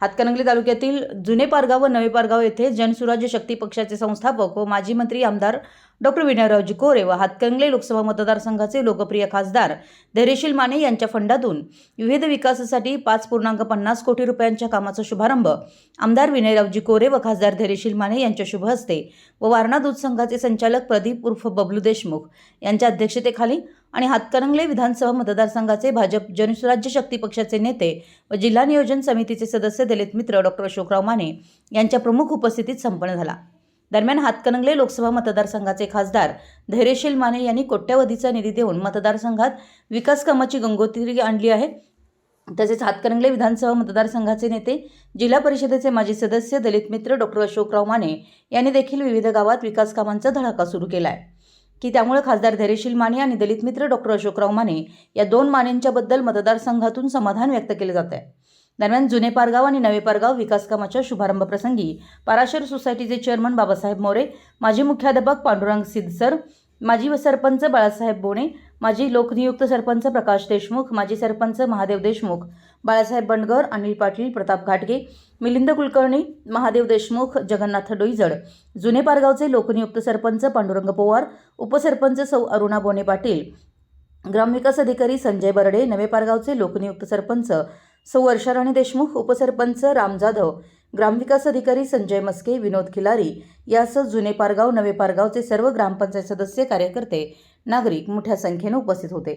हातकणंगले तालुक्यातील जुने पारगाव व नवे पारगाव येथे जनसुराज्य शक्ती पक्षाचे संस्थापक व माजी मंत्री आमदार डॉक्टर विनयरावजी कोरे व हातकणंगले लोकसभा मतदारसंघाचे लोकप्रिय खासदार धैर्यशील माने यांच्या फंडातून विविध विकासासाठी पाच पूर्णांक पन्नास कोटी रुपयांच्या कामाचा शुभारंभ आमदार विनयरावजी कोरे व खासदार धैर्यशील माने यांच्या शुभ हस्ते व वारणा दूध संघाचे संचालक प्रदीप उर्फ बबलू देशमुख यांच्या अध्यक्षतेखाली आणि हातकणंगले विधानसभा मतदारसंघाचे भाजप जनसुराज्य शक्ती पक्षाचे नेते व जिल्हा नियोजन समितीचे सदस्य दलित मित्र डॉक्टर अशोकराव माने यांच्या प्रमुख उपस्थितीत संपन्न झाला. दरम्यान हातकणंगले लोकसभा मतदारसंघाचे खासदार धैर्यशील माने यांनी कोट्यवधीचा निधी देऊन मतदारसंघात विकास कामाची गंगोत्री आणली आहे. तसेच हातकणंगले विधानसभा मतदारसंघाचे नेते जिल्हा परिषदेचे माजी सदस्य दलित मित्र डॉक्टर अशोकराव माने यांनी देखील विविध गावात विकास कामांचा धडाका सुरू केला आहे की त्यामुळे खासदार धैर्यशील माने आणि दलित मित्र डॉक्टर अशोकराव माने या दोन मानेंच्याबद्दल मतदारसंघातून समाधान व्यक्त केले जात आहे. दरम्यान जुने पारगाव आणि नवे पारगाव विकास कामाच्या शुभारंभ प्रसंगी पाराशर सोसायटीचे चेअरमन बाबासाहेब मोरे माजी मुख्याध्यापक पांडुरंग सिद्धसर माजी सरपंच बाळासाहेब बोणे माजी लोकनियुक्त सरपंच प्रकाश देशमुख माजी सरपंच महादेव देशमुख बाळासाहेब बंडगर अनिल पाटील प्रताप घाटगे मिलिंद कुलकर्णी महादेव देशमुख जगन्नाथ डोईजड जुने पारगावचे लोकनियुक्त सरपंच पांडुरंग पवार उपसरपंच सौ अरुणा बोने पाटील ग्रामविकास अधिकारी संजय बर्डे नवे पारगावचे लोकनियुक्त सरपंच सौ वर्षाराणी देशमुख उपसरपंच राम जाधव ग्रामविकास अधिकारी संजय मस्के विनोद खिलारी यासह जुने पारगाव नवे पारगावचे सर्व ग्रामपंचायत सदस्य कार्यकर्ते नागरिक मोठ्या संख्येने उपस्थित होते.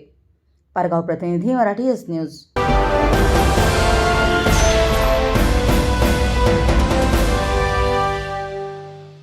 पारगाव प्रतिनिधी मराठी एस न्यूज